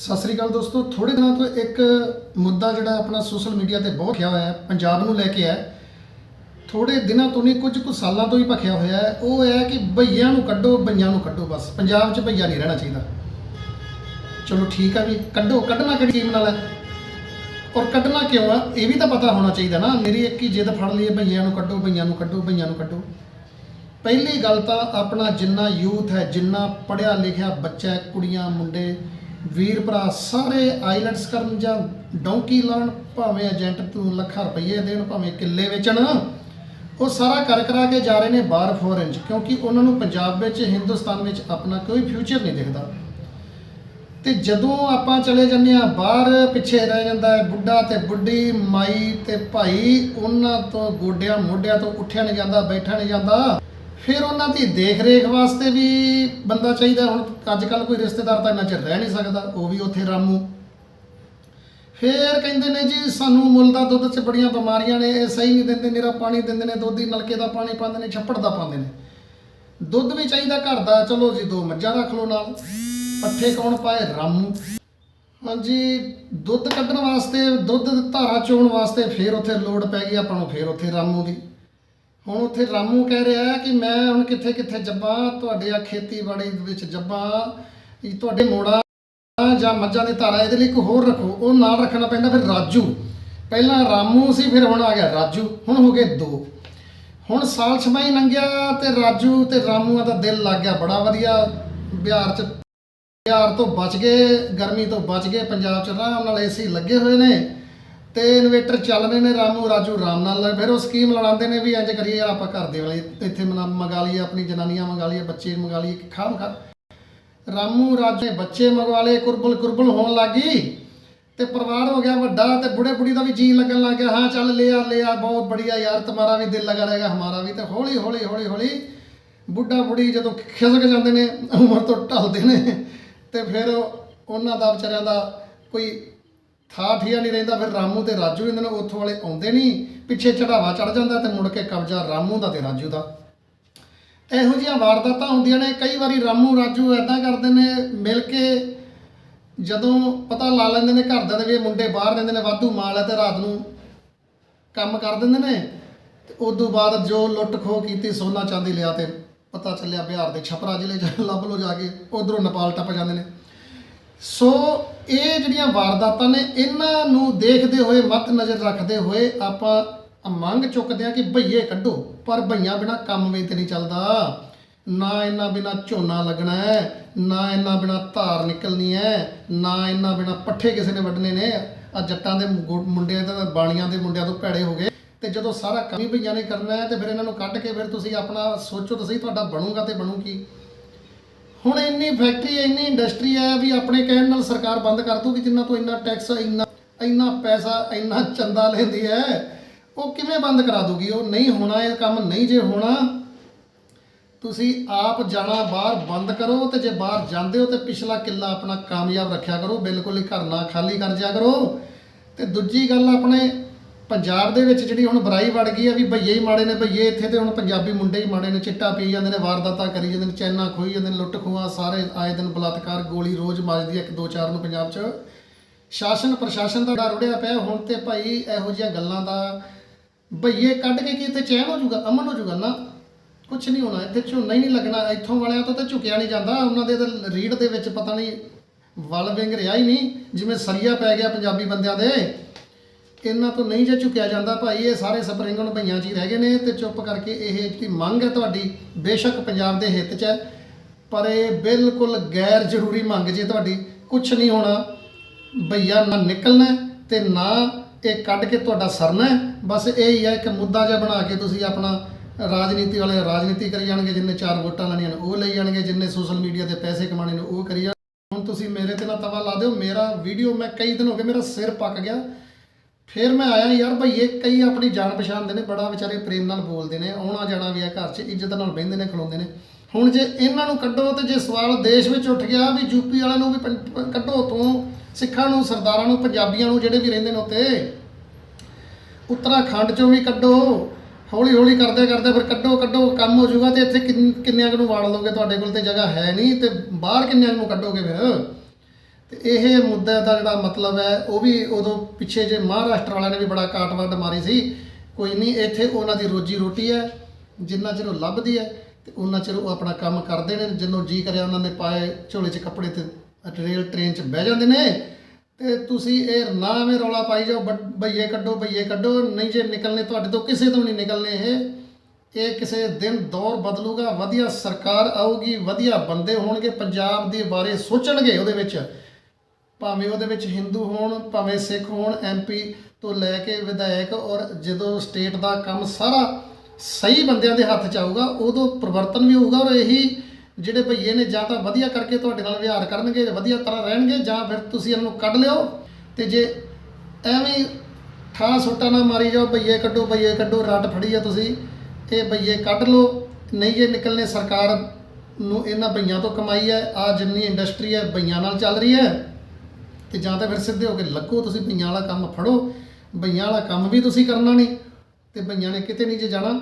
ਸਤਿ ਸ੍ਰੀ ਅਕਾਲ ਦੋਸਤੋ ਥੋੜੇ ਦਿਨਾਂ ਤੋਂ ਇੱਕ ਮੁੱਦਾ ਜਿਹੜਾ ਆਪਣਾ ਸੋਸ਼ਲ ਮੀਡੀਆ ਤੇ ਬਹੁਤ ਖਿਆ ਹੋਇਆ ਹੈ, ਪੰਜਾਬ ਨੂੰ ਲੈ ਕੇ ਹੈ। ਥੋੜੇ ਦਿਨਾਂ ਤੋਂ ਨਹੀਂ, ਕੁਝ ਕੁ ਸਾਲਾਂ ਤੋਂ ਹੀ ਭਖਿਆ ਹੋਇਆ ਹੈ। ਉਹ ਹੈ ਕਿ ਭਈਆਂ ਨੂੰ ਕੱਢੋ ਭਈਆਂ ਨੂੰ ਕੱਢੋ ਬਸ। ਪੰਜਾਬ 'ਚ ਭਈਆ ਨਹੀਂ ਰਹਿਣਾ ਚਾਹੀਦਾ। ਚਲੋ ਠੀਕ ਆ ਵੀ, ਕੱਢੋ, ਕੱਢਣਾ ਕਿਹੜੀ ਸਕੀਮ ਨਾਲ ਹੈ? ਔਰ ਕੱਢਣਾ ਕਿਉਂ ਆ? ਇਹ ਵੀ ਤਾਂ ਪਤਾ ਹੋਣਾ ਚਾਹੀਦਾ ਨਾ। ਮੇਰੀ ਇੱਕ ਹੀ ਜਿੱਦ ਫੜ ਲਈਏ ਭਈਆਂ ਨੂੰ ਕੱਢੋ ਭਈਆਂ ਨੂੰ ਕੱਢੋ ਭਈਆਂ ਨੂੰ ਕੱਢੋ। ਪਹਿਲੀ ਗੱਲ ਤਾਂ ਆਪਣਾ ਜਿੰਨਾ ਯੂਥ ਹੈ, ਜਿੰਨਾ ਪੜਿਆ ਲਿਖਿਆ ਬੱਚਾ ਕੁੜੀਆਂ, ਮੁੰਡੇ ਵੀਰ ਭਰਾ ਸਾਰੇ ਆਈਲੈਂਡਸ ਕਰਨ ਜਾਂ ਡੌਂਕੀ ਲਾਉਣ ਭਾਵੇਂ ਏਜੰਟ ਤੋਂ ਲੱਖਾਂ ਰੁਪਏ ਦੇਣ, ਭਾਵੇਂ ਕਿੱਲੇ ਵੇਚਣ, ਉਹ ਸਾਰਾ ਕਰ ਕਰਾ ਕੇ ਜਾ ਰਹੇ ਨੇ ਬਾਹਰ ਫੋਰਨ ਚ, ਕਿਉਂਕਿ ਉਹਨਾਂ ਨੂੰ ਪੰਜਾਬ ਵਿੱਚ, ਹਿੰਦੁਸਤਾਨ ਵਿੱਚ ਆਪਣਾ ਕੋਈ ਫਿਊਚਰ ਨਹੀਂ ਦਿਖਦਾ। ਤੇ ਜਦੋਂ ਆਪਾਂ ਚਲੇ ਜੰਨੇ ਆ ਬਾਹਰ, ਪਿੱਛੇ ਰਹਿ ਜਾਂਦਾ ਹੈ ਬੁੱਢਾ ਤੇ ਬੁੱਢੀ, ਮਾਈ ਤੇ ਭਾਈ, ਉਹਨਾਂ ਤੋਂ ਗੋਡਿਆਂ ਮੋਢਿਆਂ ਤੋਂ ਉੱਠਿਆ ਨਹੀਂ ਜਾਂਦਾ ਬੈਠਾ ਨਹੀਂ ਜਾਂਦਾ। ਫਿਰ ਉਹਨਾਂ ਦੀ ਦੇਖ ਰੇਖ ਵਾਸਤੇ ਵੀ ਬੰਦਾ ਚਾਹੀਦਾ ਹੁਣ ਅੱਜ ਕੱਲ ਕੋਈ ਰਿਸ਼ਤੇਦਾਰ ਤਾਂ ਇੰਨਾ ਚਿਰ ਰਹਿ ਨਹੀਂ ਸਕਦਾ, ਉਹ ਵੀ ਉੱਥੇ ਰਾਮੂ। ਫੇਰ ਕਹਿੰਦੇ ਨੇ ਜੀ, ਸਾਨੂੰ ਮੁੱਲ ਦਾ ਦੁੱਧ 'ਚ ਬੜੀਆਂ ਬਿਮਾਰੀਆਂ ਨੇ, ਇਹ ਸਹੀ ਨਹੀਂ ਦਿੰਦੇ, ਨਿਰਾ ਪਾਣੀ ਦਿੰਦੇ ਨੇ, ਦੁੱਧ ਹੀ ਨਲਕੇ ਦਾ ਪਾਣੀ ਪਾਉਂਦੇ ਨੇ, ਛੱਪੜ ਦਾ ਪਾਉਂਦੇ ਨੇ। ਦੁੱਧ ਵੀ ਚਾਹੀਦਾ ਘਰ ਦਾ, ਚਲੋ ਜੀ, ਦੋ ਮੱਝਾਂ ਰੱਖ ਲਓ ਨਾਲ। ਪੱਠੇ ਕੌਣ ਪਾਏ? ਰਾਮੂ। ਹਾਂਜੀ, ਦੁੱਧ ਕੱਢਣ ਵਾਸਤੇ, ਦੁੱਧ ਧਾਰਾ ਚੋਣ ਵਾਸਤੇ ਫੇਰ ਉੱਥੇ ਲੋੜ ਪੈ ਗਈ, ਆਪਾਂ ਨੂੰ ਫੇਰ ਉੱਥੇ ਰਾਮੂ ਦੀ। ਹੁਣ ਉੱਥੇ ਰਾਮੂ ਕਹਿ ਰਿਹਾ ਹੈ ਕਿ ਮੈਂ ਹੁਣ ਕਿੱਥੇ ਕਿੱਥੇ ਜੱਬਾਂ, ਤੁਹਾਡੇ ਆ ਖੇਤੀਬਾੜੀ ਦੇ ਵਿੱਚ ਜੱਬਾਂ ਇਹ ਤੁਹਾਡੇ ਮੋੜਾ ਜਾਂ ਮੱਝਾਂ ਦੀ ਧਾਰਾ ਇਹਦੇ ਲਈ ਇੱਕ ਹੋਰ ਰੱਖੋ, ਉਹ ਨਾਲ ਰੱਖਣਾ ਪੈਂਦਾ ਫਿਰ ਰਾਜੂ। ਪਹਿਲਾਂ ਰਾਮੂ ਸੀ, ਫਿਰ ਹੁਣ ਆ ਗਿਆ ਰਾਜੂ, ਹੁਣ ਹੋ ਗਏ ਦੋ। ਹੁਣ ਸਾਲ ਛਮਾਈ ਲੰਘਿਆ ਤੇ ਰਾਜੂ ਤੇ ਰਾਮੂਆਂ ਦਾ ਦਿਲ ਲੱਗ ਗਿਆ ਬੜਾ ਵਧੀਆ। ਬਿਹਾਰ ਚ, ਬਿਹਾਰ ਤੋਂ ਬਚ ਗਏ, ਗਰਮੀ ਤੋਂ ਬਚ ਗਏ, ਪੰਜਾਬ ਚ ਆਰਾਮ ਨਾਲ ਏਸੀ ਲੱਗੇ ਹੋਏ ਨੇ। ਤੇ ਇਨਵੇਟਰ ਚੱਲ ਰਹੇ ਨੇ ਰਾਮੂ, ਰਾਜੂ ਰਾਮ ਨਾਲ। ਫਿਰ ਉਹ ਸਕੀਮ ਲੜਾਉਂਦੇ ਨੇ ਵੀ ਇੰਜ ਕਰੀਏ ਯਾਰ, ਆਪਾਂ ਘਰ ਦੇ ਵਾਲੇ ਇੱਥੇ ਮਨਾ- ਮੰਗਾ ਲਈਏ, ਆਪਣੀ ਜਨਾਨੀਆਂ ਮੰਗਾ ਲਈਏ, ਬੱਚੇ ਮੰਗਾ ਲਈਏ ਖਾਮ ਖਾ। ਰਾਮੂ, ਰਾਜੂ ਬੱਚੇ ਮੰਗਵਾ ਲਏ, ਕੁਰਬਲ ਕੁਰਬਲ ਹੋਣ ਲੱਗੀ ਤੇ ਪਰਿਵਾਰ ਹੋ ਗਿਆ ਵੱਡਾ ਤੇ ਬੁੜੇ ਬੁੜੀ ਦਾ ਵੀ ਜੀ ਲੱਗਣ ਲੱਗ ਗਿਆ। ਹਾਂ, ਚੱਲ ਲਿਆ ਲਿਆ ਬਹੁਤ ਬੜੀਆ ਯਾਰ ਤੁਹਾਡਾ ਵੀ ਦਿਲ ਲਗਾ ਰਹੇਗਾ, ਹਮਾਰਾ ਵੀ ਤੇ ਹੌਲੀ ਹੌਲੀ ਹੌਲੀ ਹੌਲੀ। ਬੁੱਢਾ ਬੁੜੀ ਜਦੋਂ ਖਿਸਕ ਜਾਂਦੇ ਨੇ, ਉਮਰ ਤੋਂ ਢਲਦੇ ਨੇ। ਤੇ ਫਿਰ ਉਹਨਾਂ ਦਾ ਵਿਚਾਰਿਆਂ ਦਾ ਕੋਈ ਥਾਂ ਠੀਆ ਨਹੀਂ ਰਹਿੰਦਾ, ਫਿਰ ਰਾਮੂ ਤੇ ਰਾਜੂ ਇਹਨਾਂ ਨੂੰ ਉੱਥੋਂ ਵਾਲੇ ਆਉਂਦੇ ਨਹੀਂ ਪਿੱਛੇ ਚੜਾਵਾ ਚੜ ਜਾਂਦਾ ਤੇ ਮੁੜ ਕੇ ਕਬਜ਼ਾ ਰਾਮੂ ਦਾ ਤੇ ਰਾਜੂ ਦਾ। ਇਹੋ ਜਿਹੀਆਂ ਵਾਰਦਾਤਾਂ ਹੁੰਦੀਆਂ ਨੇ, ਕਈ ਵਾਰੀ ਰਾਮੂ, ਰਾਜੂ ਐਦਾਂ ਕਰਦੇ ਨੇ, ਮਿਲ ਕੇ ਜਦੋਂ ਪਤਾ ਲਾ ਲੈਂਦੇ ਨੇ ਘਰਦਿਆਂ ਦੇ ਵੀ ਮੁੰਡੇ ਬਾਹਰ ਰਹਿੰਦੇ ਨੇ, ਵਾਧੂ ਮਾਲ ਹੈ ਤੇ ਰਾਤ ਨੂੰ ਕੰਮ ਕਰ ਦਿੰਦੇ ਨੇ। ਤੇ ਤੋਂ ਬਾਅਦ ਜੋ ਲੁੱਟ ਖੋਹ ਕੀਤੀ, ਸੋਨਾ ਚਾਂਦੀ ਲਿਆ ਤੇ ਪਤਾ ਚੱਲਿਆ ਬਿਹਾਰ ਦੇ ਛਪਰਾ ਜ਼ਿਲ੍ਹੇ ਜਾ ਲੱਭ ਲੋ ਜਾ ਕੇ, ਉਧਰੋਂ ਨੇਪਾਲ ਟੱਪ ਜਾਂਦੇ ਨੇ। ਸੋ ਇਹ ਜਿਹੜੀਆਂ ਵਾਰਦਾਤਾਂ ਨੇ, ਇਹਨਾਂ ਨੂੰ ਦੇਖਦੇ ਹੋਏ, ਮੱਤ ਨਜ਼ਰ ਰੱਖਦੇ ਹੋਏ ਆਪਾਂ ਮੰਗ ਚੁੱਕਦੇ ਆ ਕਿ ਭਈਏ ਕੱਢੋ, ਪਰ ਭਈਆਂ ਬਿਨਾ ਕੰਮ ਵੀ ਤੇ ਨਹੀਂ ਚੱਲਦਾ। ਨਾ ਇਹਨਾਂ ਬਿਨਾ ਝੋਨਾ ਲੱਗਣਾ ਹੈ, ਨਾ ਇਹਨਾਂ ਬਿਨਾ ਧਾਰ ਨਿਕਲਣੀ ਹੈ, ਨਾ ਇਹਨਾਂ ਬਿਨਾ ਪੱਠੇ ਕਿਸੇ ਨੇ ਵੱਢਣੇ ਨੇ। ਆ ਜੱਟਾਂ ਦੇ ਗੁ- ਮੁੰਡਿਆਂ ਤੇ ਬਾਣੀਆਂ ਦੇ ਮੁੰਡਿਆਂ ਤੋਂ ਭੈੜੇ ਹੋ ਗਏ। ਤੇ ਜਦੋਂ ਸਾਰਾ ਕੰਮ ਹੀ ਭਈਆਂ ਨੇ ਕਰਨਾ ਹੈ, ਤੇ ਫਿਰ ਇਹਨਾਂ ਨੂੰ ਕੱਢ ਕੇ ਫਿਰ ਤੁਸੀਂ ਆਪਣਾ ਸੋਚੋ ਤਾਂ ਸਹੀ ਤੁਹਾਡਾ ਬਣੂਗਾ ਤੇ ਬਣੂ ਕੀ ਹੁਣ ਇੰਨੀ ਫੈਕਟਰੀ ਇੰਨੀ ਇੰਡਸਟਰੀ ਹੈ ਵੀ ਆਪਣੇ ਕਹਿਣ ਨਾਲ ਸਰਕਾਰ ਬੰਦ ਕਰ ਦੂਗੀ ਜਿੰਨਾ ਤੋਂ ਇੰਨਾ ਟੈਕਸ ਇੰਨਾ ਇੰਨਾ ਪੈਸਾ, ਇੰਨਾ ਚੰਦਾ ਲੈਂਦੀ ਹੈ, ਉਹ ਕਿਵੇਂ ਬੰਦ ਕਰਾ ਦੂਗੀ ਉਹ ਨਹੀਂ ਹੋਣਾ, ਇਹ ਕੰਮ ਨਹੀਂ ਜੇ ਹੋਣਾ, ਤੁਸੀਂ ਆਪ ਜਾਣਾ, ਬਾਹਰ ਬੰਦ ਕਰੋ ਤੇ ਜੇ ਬਾਹਰ ਜਾਂਦੇ ਹੋ ਤੇ ਪਿਛਲਾ ਕਿੱਲਾ ਆਪਣਾ ਕਾਮਯਾਬ ਰੱਖਿਆ ਕਰੋ, ਬਿਲਕੁਲ ਹੀ ਘਰ ਨਾ ਖਾਲੀ ਕਰ ਜਿਆ ਕਰੋ। ਤੇ ਦੂਜੀ ਗੱਲ ਆਪਣੇ ਪੰਜਾਬ ਦੇ ਵਿੱਚ ਜਿਹੜੀ ਹੁਣ ਬੁਰਾਈ ਵੜ ਗਈ ਆ ਵੀ ਭਈਏ ਹੀ ਮਾੜੇ ਨੇ, ਭਈਏ ਇੱਥੇ ਤੇ ਹੁਣ ਪੰਜਾਬੀ ਮੁੰਡੇ ਹੀ ਮਾੜੇ ਨੇ, ਚਿੱਟਾ ਪੀ ਜਾਂਦੇ ਨੇ, ਵਾਰਦਾਤਾਂ ਕਰੀ ਜਾਂਦੇ ਨੇ, ਚੈਨਾ ਖੋਈ ਜਾਂਦੇ ਨੇ, ਲੁੱਟ ਖੋਹਾਂ, ਸਾਰੇ ਆਏ ਦਿਨ ਬਲਾਤਕਾਰ, ਗੋਲੀ ਰੋਜ਼ ਮਾਰਦੀ ਹੈ ਇੱਕ, ਦੋ, ਚਾਰ ਨੂੰ ਪੰਜਾਬ 'ਚ। ਸ਼ਾਸਨ ਪ੍ਰਸ਼ਾਸਨ ਦਾ ਡਰ ਉੜਿਆ ਪਿਆ, ਹੁਣ ਤੇ ਭਾਈ ਇਹੋ ਜਿਹੀਆਂ ਗੱਲਾਂ ਦਾ ਭਈਏ ਕੱਢ ਕੇ ਕੀ ਇੱਥੇ ਚੈਨ ਹੋ ਜਾਊਗਾ, ਅਮਨ ਹੋ ਜਾਊਗਾ, ਨਾ। ਕੁਝ ਨਹੀਂ ਹੋਣਾ, ਇੱਥੇ ਝੋਨਾ ਹੀ ਨਹੀਂ ਲੱਗਣਾ, ਇੱਥੋਂ ਵਾਲਿਆਂ ਤੋਂ ਤਾਂ ਝੁਕਿਆ ਨਹੀਂ ਜਾਂਦਾ, ਉਹਨਾਂ ਦੇ ਤਾਂ ਰੀੜ ਦੇ ਵਿੱਚ ਪਤਾ ਨਹੀਂ ਵਲ ਵਿੰਗ ਰਿਹਾ ਹੀ ਨਹੀਂ, ਜਿਵੇਂ ਸਰੀਆ ਪੈ ਗਿਆ ਪੰਜਾਬੀ ਬੰਦਿਆਂ ਦੇ। ਇਹਨਾਂ ਤੋਂ ਨਹੀਂ ਜੇ ਝੁਕਿਆ ਜਾਂਦਾ ਭਾਈ, ਇਹ ਸਾਰੇ ਸਪਰਿੰਗਨ ਭਈਆਂ 'ਚ ਹੀ ਰਹਿ ਗਏ ਨੇ ਤੇ ਚੁੱਪ ਕਰਕੇ ਇਹ ਜਿਹੜੀ ਮੰਗ ਹੈ ਤੁਹਾਡੀ ਬੇਸ਼ੱਕ ਪੰਜਾਬ ਦੇ ਹਿੱਤ 'ਚ ਹੈ, ਪਰ ਇਹ ਬਿਲਕੁਲ ਗੈਰ ਜ਼ਰੂਰੀ ਮੰਗ ਜੇ ਤੁਹਾਡੀ ਕੁਝ ਨਹੀਂ ਹੋਣਾ। ਭਈਆ ਨਾ ਨਿਕਲਣਾ ਹੈ ਤੇ ਨਾ ਇਹ ਕੱਢ ਕੇ ਤੁਹਾਡਾ ਸਰਨਾ ਬਸ ਇਹ ਹੀ ਹੈ ਇੱਕ ਮੁੱਦਾ ਜਿਹਾ ਬਣਾ ਕੇ ਤੁਸੀਂ ਆਪਣਾ ਰਾਜਨੀਤੀ ਵਾਲੇ ਰਾਜਨੀਤੀ ਕਰੀ ਜਾਣਗੇ, ਜਿੰਨੇ ਚਾਰ ਵੋਟਾਂ ਲੈਣੀਆਂ ਨੇ ਉਹ ਲਈ ਜਾਣਗੇ, ਜਿੰਨੇ ਸੋਸ਼ਲ ਮੀਡੀਆ ਤੇ ਪੈਸੇ ਕਮਾਣੇ ਨੇ ਉਹ ਕਰੀ ਜਾਣ ਹੁਣ ਤੁਸੀਂ ਮੇਰੇ ਤੇ ਨਾ ਤਵਾ ਲਾ ਦਿਓ, ਮੇਰਾ ਵੀਡੀਓ ਮੈਂ ਕਈ ਦਿਨ ਹੋ ਗਏ ਮੇਰਾ ਸਿਰ ਪੱਕ ਗਿਆ। ਫਿਰ ਮੈਂ ਆਇਆ ਯਾਰ ਭਈਏ ਕਈ ਆਪਣੀ ਜਾਣ ਪਛਾਣ ਦੇ ਨੇ, ਬੜਾ ਵਿਚਾਰੇ ਪ੍ਰੇਮ ਨਾਲ ਬੋਲਦੇ ਨੇ, ਆਉਣਾ ਜਾਣਾ ਵੀ ਆ ਘਰ 'ਚ, ਇੱਜ਼ਤ ਨਾਲ ਬਹਿੰਦੇ ਨੇ, ਖਲੋਂਦੇ ਨੇ। ਹੁਣ ਜੇ ਇਹਨਾਂ ਨੂੰ ਕੱਢੋ ਤੇ ਜੇ ਸਵਾਲ ਦੇਸ਼ ਵਿੱਚ ਉੱਠ ਗਿਆ ਵੀ ਯੂਪੀ ਵਾਲਿਆਂ ਨੂੰ ਵੀ ਪੰ- ਕੱਢੋ ਤੋਂ, ਸਿੱਖਾਂ ਨੂੰ, ਸਰਦਾਰਾਂ ਨੂੰ, ਪੰਜਾਬੀਆਂ ਨੂੰ ਜਿਹੜੇ ਵੀ ਰਹਿੰਦੇ ਨੇ ਉੱਤੇ ਉੱਤਰਾਖੰਡ ਚੋਂ ਵੀ ਕੱਢੋ ਹੌਲੀ ਹੌਲੀ ਕਰਦੇ ਕਰਦੇ ਫਿਰ ਕੱਢੋ ਕੱਢੋ, ਕੰਮ ਹੋ ਜਾਊਗਾ ਤੇ ਇੱਥੇ ਕਿੰਨਿਆਂ ਨੂੰ ਵਾੜ ਲਓਗੇ? ਤੁਹਾਡੇ ਕੋਲ ਤੇ ਜਗ੍ਹਾ ਹੈ ਨਹੀਂ ਤੇ ਬਾਹਰ ਕਿੰਨਿਆਂ ਨੂੰ ਕੱਢੋਗੇ ਫਿਰ? ਤੇ ਇਹ ਮੁੱਦਾ ਦਾ ਜਿਹੜਾ ਮਤਲਬ ਹੈ, ਉਹ ਵੀ ਉਦੋਂ ਪਿੱਛੇ ਜੇ ਮਹਾਰਾਸ਼ਟਰ ਵਾਲਿਆਂ ਨੇ ਵੀ ਬੜਾ ਕਾਟਵੱਡ ਮਾਰੀ ਸੀ, ਕੋਈ ਨਹੀਂ ਇੱਥੇ ਉਹਨਾਂ ਦੀ ਰੋਜੀ ਰੋਟੀ ਹੈ, ਜਿੰਨਾ ਚਿਰ ਉਹ ਲੱਭਦੀ ਹੈ ਤੇ ਉਹਨਾਂ ਚਿਰ ਉਹ ਆਪਣਾ ਕੰਮ ਕਰਦੇ ਨੇ ਜਦੋਂ ਜੀ ਕਰਿਆ ਉਹਨਾਂ ਨੇ ਪਾਏ ਝੋਲੇ 'ਚ ਕੱਪੜੇ ਤੇ ਰੇਲ ਟ੍ਰੇਨ 'ਚ ਬਹਿ ਜਾਂਦੇ ਨੇ। ਤੇ ਤੁਸੀਂ ਇਹ ਨਾਵੇਂ ਰੌਲਾ ਪਾਈ ਜਾਓ, ਬ- ਬਈਏ ਕੱਢੋ ਬਈਏ ਕੱਢੋ, ਨਹੀਂ ਜੇ ਨਿਕਲਨੇ ਤੁਹਾਡੇ ਤੋਂ ਕਿਸੇ ਤੋਂ ਨਹੀਂ ਨਿਕਲਨੇ ਇਹ ਇਹ ਕਿਸੇ ਦਿਨ ਦੌਰ ਬਦਲੂਗਾ, ਵਧੀਆ ਸਰਕਾਰ ਆਊਗੀ, ਵਧੀਆ ਬੰਦੇ ਹੋਣਗੇ, ਪੰਜਾਬ ਦੇ ਬਾਰੇ ਸੋਚਣਗੇ ਉਹਦੇ ਵਿੱਚ। ਭਾਵੇਂ ਉਹਦੇ ਵਿੱਚ ਹਿੰਦੂ ਹੋਣ, ਭਾਵੇਂ ਸਿੱਖ ਹੋਣ ਐਮਪੀ ਤੋਂ ਲੈ ਕੇ ਵਿਧਾਇਕ ਔਰ ਜਦੋਂ ਸਟੇਟ ਦਾ ਕੰਮ ਸਾਰਾ ਸਹੀ ਬੰਦਿਆਂ ਦੇ ਹੱਥ ਚ ਆਊਗਾ, ਉਦੋਂ ਪਰਿਵਰਤਨ ਵੀ ਹੋਊਗਾ ਔਰ ਇਹੀ ਜਿਹੜੇ ਭਈਏ ਨੇ ਜਾਂ ਤਾਂ ਵਧੀਆ ਕਰਕੇ ਤੁਹਾਡੇ ਨਾਲ ਵਿਹਾਰ ਕਰਨਗੇ, ਵਧੀਆ ਤਰ੍ਹਾਂ ਰਹਿਣਗੇ ਜਾਂ ਫਿਰ ਤੁਸੀਂ ਇਹਨਾਂ ਨੂੰ ਕੱਢ ਲਿਓ ਤੇ ਜੇ ਐਵੇਂ ਹੀ ਠਾਹ ਸੋਟਾ ਨਾ ਮਾਰੀ ਜਾਓ, ਭਈਏ ਕੱਢੋ ਭਈਏ ਕੱਢੋ, ਰੱਟ ਫੜੀ ਆ ਤੁਸੀਂ, ਇਹ ਭਈਏ ਕੱਢ ਲਓ। ਨਹੀਂ ਜੇ ਨਿਕਲਨੇ ਸਰਕਾਰ ਨੂੰ ਇਹਨਾਂ ਭਈਆਂ ਤੋਂ ਕਮਾਈ ਹੈ ਆ ਜਿੰਨੀ ਇੰਡਸਟਰੀ ਹੈ, ਭਈਆਂ ਨਾਲ ਚੱਲ ਰਹੀ ਹੈ। ਤੇ ਜਾਂ ਤਾਂ ਫਿਰ ਸਿੱਧੇ ਹੋ ਕੇ ਲੱਗੋ, ਤੁਸੀਂ ਭਈਆਂ ਵਾਲਾ ਕੰਮ ਫੜੋ ਬਈਆਂ ਵਾਲਾ ਕੰਮ ਵੀ ਤੁਸੀਂ ਕਰਨਾ ਨਹੀਂ, ਤੇ ਬਈਆਂ ਨੇ ਕਿਤੇ ਨਹੀਂ ਜੇ ਜਾਣਾ,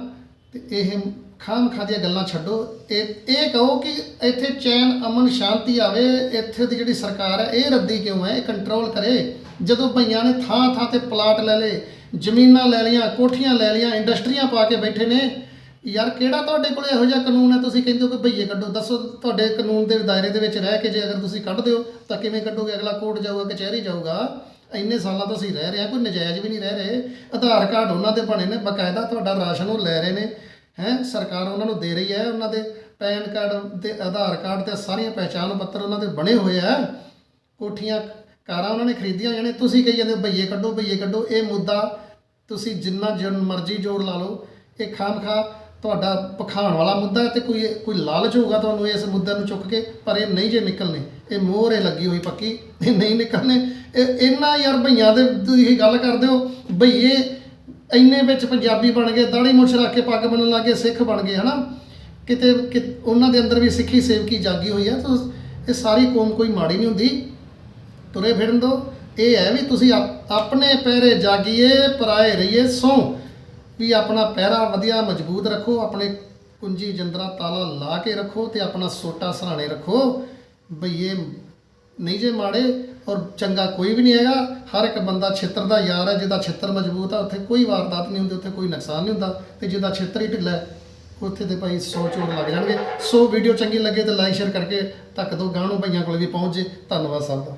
ਤੇ ਇਹ ਖਾਮ ਖਾਦੀਆਂ ਗੱਲਾਂ ਛੱਡੋ। ਇਹ ਇਹ ਕਹੋ ਕਿ ਇੱਥੇ ਚੈਨ, ਅਮਨ, ਸ਼ਾਂਤੀ ਆਵੇ, ਇੱਥੇ ਦੀ ਜਿਹੜੀ ਸਰਕਾਰ ਹੈ, ਇਹ ਰੱਦੀ ਕਿਉਂ ਹੈ? ਇਹ ਕੰਟਰੋਲ ਕਰੇ। ਜਦੋਂ ਭਈਆਂ ਨੇ ਥਾਂ ਥਾਂ ਤੇ ਪਲਾਟ ਲੈ ਲਏ, ਜ਼ਮੀਨਾਂ ਲੈ ਲਈਆਂ, ਕੋਠੀਆਂ ਲੈ ਲਈਆਂ ਇੰਡਸਟਰੀਆਂ ਪਾ ਕੇ ਬੈਠੇ ਨੇ ਯਾਰ ਕਿਹੜਾ ਤੁਹਾਡੇ ਕੋਲ ਇਹੋ ਜਿਹਾ ਕਾਨੂੰਨ ਹੈ? ਤੁਸੀਂ ਕਹਿੰਦੇ ਹੋ ਕਿ ਭਈਏ ਕੱਢੋ। ਦੱਸੋ ਤੁਹਾਡੇ ਕਾਨੂੰਨ ਦੇ ਦਾਇਰੇ ਦੇ ਵਿੱਚ ਰਹਿ ਕੇ ਜੇ ਅਗਰ ਤੁਸੀਂ ਕੱਢ ਦਿਓ ਤਾਂ ਕਿਵੇਂ ਕੱਢੋਗੇ? ਅਗਲਾ ਕੋਰਟ ਜਾਊਗਾ ਕਚਹਿਰੀ ਜਾਊਗਾ? ਇੰਨੇ ਸਾਲਾਂ ਤੋਂ ਅਸੀਂ ਰਹਿ ਰਹੇ ਹਾਂ ਕੋਈ ਨਜਾਇਜ਼ ਵੀ ਨਹੀਂ ਰਹਿ ਰਹੇ। ਆਧਾਰ ਕਾਰਡ ਉਹਨਾਂ ਦੇ ਬਣੇ ਨੇ ਬਕਾਇਦਾ ਤੁਹਾਡਾ ਰਾਸ਼ਨ ਉਹ ਲੈ ਰਹੇ ਨੇ। ਹੈ ਸਰਕਾਰ ਉਹਨਾਂ ਨੂੰ ਦੇ ਰਹੀ ਹੈ ਉਹਨਾਂ ਦੇ ਪੈਨ ਕਾਰਡ ਤੇ ਆਧਾਰ ਕਾਰਡ ਤੇ ਸਾਰੀਆਂ ਪਹਿਚਾਣ ਪੱਤਰ ਉਹਨਾਂ ਦੇ ਬਣੇ ਹੋਏ ਆ। ਕੋਠੀਆਂ ਕਾਰਾਂ ਉਹਨਾਂ ਨੇ ਖਰੀਦੀਆਂ ਹੋਈਆਂ ਨੇ। ਤੁਸੀਂ ਕਹੀ ਜਾਂਦੇ ਹੋ, ਭਈਏ ਕੱਢੋ ਭਈਏ ਕੱਢੋ। ਇਹ ਮੁੱਦਾ ਤੁਸੀਂ ਜਿੰਨਾ ਜਨ ਮਰਜ਼ੀ ਜ਼ੋਰ ਲਾ ਲਓ। ਇਹ ਖਾਮਖਾ ਤੁਹਾਡਾ ਪਖਾਣ ਵਾਲਾ ਮੁੱਦਾ ਹੈ ਤੇ ਕੋਈ ਕੋਈ ਲਾਲਚ ਹੋਊਗਾ ਤੁਹਾਨੂੰ ਇਸ ਮੁੱਦੇ ਨੂੰ ਚੁੱਕ ਕੇ? ਪਰ ਇਹ ਨਹੀਂ ਜੇ ਨਿਕਲਨੇ ਇਹ ਮੋਹਰੇ ਲੱਗੀ ਹੋਈ ਪੱਕੀ, ਇਹ ਨਹੀਂ ਨਿਕਲਨੇ ਇਹ ਇਹਨਾਂ ਯਾਰ ਭਈਆਂ ਦੇ ਤੁਸੀਂ ਗੱਲ ਕਰਦੇ ਹੋ ਭਈਏ ਇੰਨੇ ਵਿੱਚ ਪੰਜਾਬੀ ਬਣ ਗਏ ਦਾੜੀ ਮੁੱਛ ਰੱਖ ਕੇ ਪੱਗ ਬੰਨਣ ਲੱਗੇ ਸਿੱਖ ਬਣ ਗਏ, ਹਨਾ? ਕਿਤੇ ਕਿ- ਉਹਨਾਂ ਦੇ ਅੰਦਰ ਵੀ ਸਿੱਖੀ ਸੇਵਕੀ ਜਾਗੀ ਹੋਈ ਹੈ, ਤਾਂ ਇਹ ਸਾਰੀ ਕੌਮ ਕੋਈ ਮਾੜੀ ਨਹੀਂ ਹੁੰਦੀ। ਤੁਰੇ ਫਿਰਨ ਦੋ। ਇਹ ਹੈ ਵੀ ਤੁਸੀਂ ਆਪਣੇ ਪੈਰੇ ਜਾਗੀਏ, ਪਰਾਏ ਰਹੀਏ, ਸੋ। ਵੀ ਆਪਣਾ ਪਹਿਰਾ ਵਧੀਆ ਮਜ਼ਬੂਤ ਰੱਖੋ ਆਪਣੇ ਕੁੰਜੀ ਜੰਦਰਾ ਤਾਲਾ ਲਾ ਕੇ ਰੱਖੋ ਤੇ ਆਪਣਾ ਸੋਟਾ ਸਰਾਣੇ ਰੱਖੋ। ਬਈਏ ਨਹੀਂ ਜੇ ਮਾੜੇ ਔਰ ਚੰਗਾ ਕੋਈ ਵੀ ਨਹੀਂ ਹੈਗਾ ਹਰ ਇੱਕ ਬੰਦਾ ਛਿੱਤਰ ਦਾ ਯਾਰ ਹੈ ਜਿਹਦਾ ਛਿੱਤਰ ਮਜ਼ਬੂਤ ਆ ਉੱਥੇ ਕੋਈ ਵਾਰਦਾਤ ਨਹੀਂ ਹੁੰਦੀ ਉੱਥੇ ਕੋਈ ਨੁਕਸਾਨ ਨਹੀਂ ਹੁੰਦਾ ਤੇ ਜਿਹਦਾ ਛੇਤਰ ਹੀ ਢਿੱਲਾ ਹੈ, ਉੱਥੇ ਤੇ ਭਾਈ 100 ਚੋਰ ਲੱਗ ਜਾਣਗੇ। ਸੋ ਵੀਡੀਓ ਚੰਗੀ ਲੱਗੇ ਤੇ ਲਾਈਕ ਸ਼ੇਅਰ ਕਰਕੇ ਤੱਕ ਦੋ ਗਾਣੋ ਭਈਆਂ ਕੋਲ ਵੀ ਪਹੁੰਚ ਜੇ। ਧੰਨਵਾਦ ਸਭ ਦਾ।